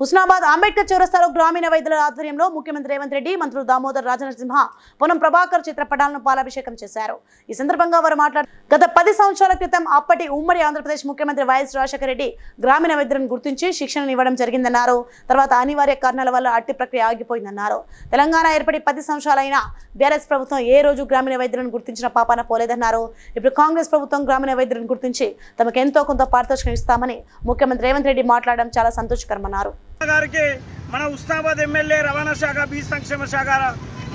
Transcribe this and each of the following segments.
హుస్నాబాద్ అంబేద్కర్ చౌరస్తాలో గ్రామీణ వైద్యుల ఆధ్వర్యంలో ముఖ్యమంత్రి రేవంత్ రెడ్డి మంత్రులు దామోదర్ రాజనరసింహ పొనం ప్రభాకర్ చిత్రపటాలను పాలాభిషేకం చేశారు. ఈ సందర్భంగా వారు మాట్లాడారు గత పది సంవత్సరాల క్రితం అప్పటి ఉమ్మడి ఆంధ్రప్రదేశ్ ముఖ్యమంత్రి వైఎస్ రాజశేఖర రెడ్డి గ్రామీణ వైద్యులను గుర్తించి శిక్షణ ఇవ్వడం జరిగిందన్నారు. తర్వాత అనివార్య కారణాల వల్ల అట్టి ప్రక్రియ ఆగిపోయిందన్నారు. తెలంగాణ ఏర్పడి పది సంవత్సరాలైనా బీఆర్ఎస్ ప్రభుత్వం ఏ రోజు గ్రామీణ వైద్యులను గుర్తించిన పాపాన పోలేదన్నారు. ఇప్పుడు కాంగ్రెస్ ప్రభుత్వం గ్రామీణ వైద్యులను గుర్తించి తమకు ఎంతో కొంత పారితోషికం ఇస్తామని ముఖ్యమంత్రి రేవంత్ రెడ్డి మాట్లాడడం చాలా సంతోషకరమన్నారు. గారికి మన ఉస్నాబాద్ ఎమ్మెల్యే రవాణా శాఖ బీ సంక్షేమ శాఖ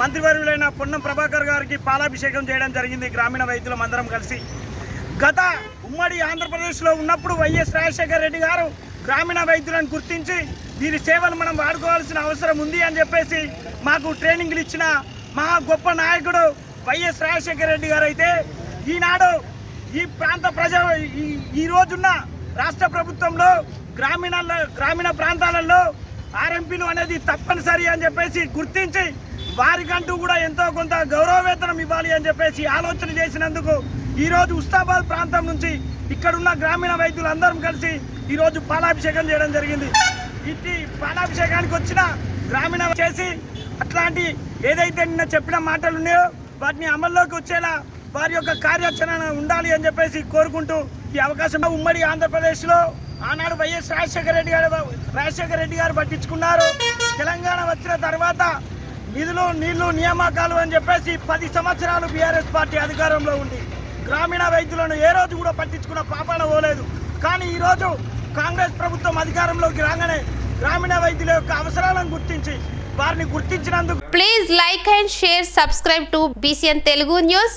మంత్రివర్యులైన పొన్నం ప్రభాకర్ గారికి పాలాభిషేకం చేయడం జరిగింది. గ్రామీణ వైద్యులం అందరం కలిసి గత ఉమ్మడి ఆంధ్రప్రదేశ్లో ఉన్నప్పుడు వైఎస్ రాజశేఖర రెడ్డి గారు గ్రామీణ వైద్యులను గుర్తించి దీని సేవలు మనం వాడుకోవాల్సిన అవసరం ఉంది అని చెప్పేసి మాకు ట్రైనింగ్లు ఇచ్చిన మహా గొప్ప నాయకుడు వైఎస్ రాజశేఖర రెడ్డి గారు అయితే ఈనాడు ఈ ప్రాంత ప్రజ ఈ ఈ రోజున్న రాష్ట్ర ప్రభుత్వంలో గ్రామీణ గ్రామీణ ప్రాంతాలలో ఆర్ఎంపీలు అనేది తప్పనిసరి అని చెప్పేసి గుర్తించి వారికంటూ కూడా ఎంతో కొంత గౌరవవేతనం ఇవ్వాలి అని చెప్పేసి ఆలోచన చేసినందుకు ఈరోజు ఉస్తాబాద్ ప్రాంతం నుంచి ఇక్కడున్న గ్రామీణ వైద్యులందరం కలిసి ఈరోజు పాలాభిషేకం చేయడం జరిగింది. ఇట్టి పాలాభిషేకానికి వచ్చిన గ్రామీణ చేసి అట్లాంటి ఏదైతే నిన్న చెప్పిన మాటలు ఉన్నాయో వాటిని అమల్లోకి వచ్చేలా వారి యొక్క కార్యాచరణ ఉండాలి అని చెప్పేసి కోరుకుంటూ ఈ అవకాశం ఉమ్మడి ఆంధ్రప్రదేశ్లో ఆనాడు వైఎస్ రాజశేఖర రెడ్డి గారు రాజశేఖర రెడ్డి గారు పట్టించుకున్నారు. తెలంగాణ వచ్చిన తర్వాత నిధులు నీళ్ళు నియామకాలు అని చెప్పేసి పది సంవత్సరాలు బీఆర్ఎస్ పార్టీ అధికారంలో ఉంది. గ్రామీణ వైద్యులను ఏ రోజు కూడా పట్టించుకున్న పాపాన పోలేదు. కానీ ఈరోజు కాంగ్రెస్ ప్రభుత్వం అధికారంలోకి రాగానే గ్రామీణ వైద్యుల యొక్క అవసరాలను గుర్తించి వారిని గుర్తించినందుకు please like and share subscribe to BCN Telugu news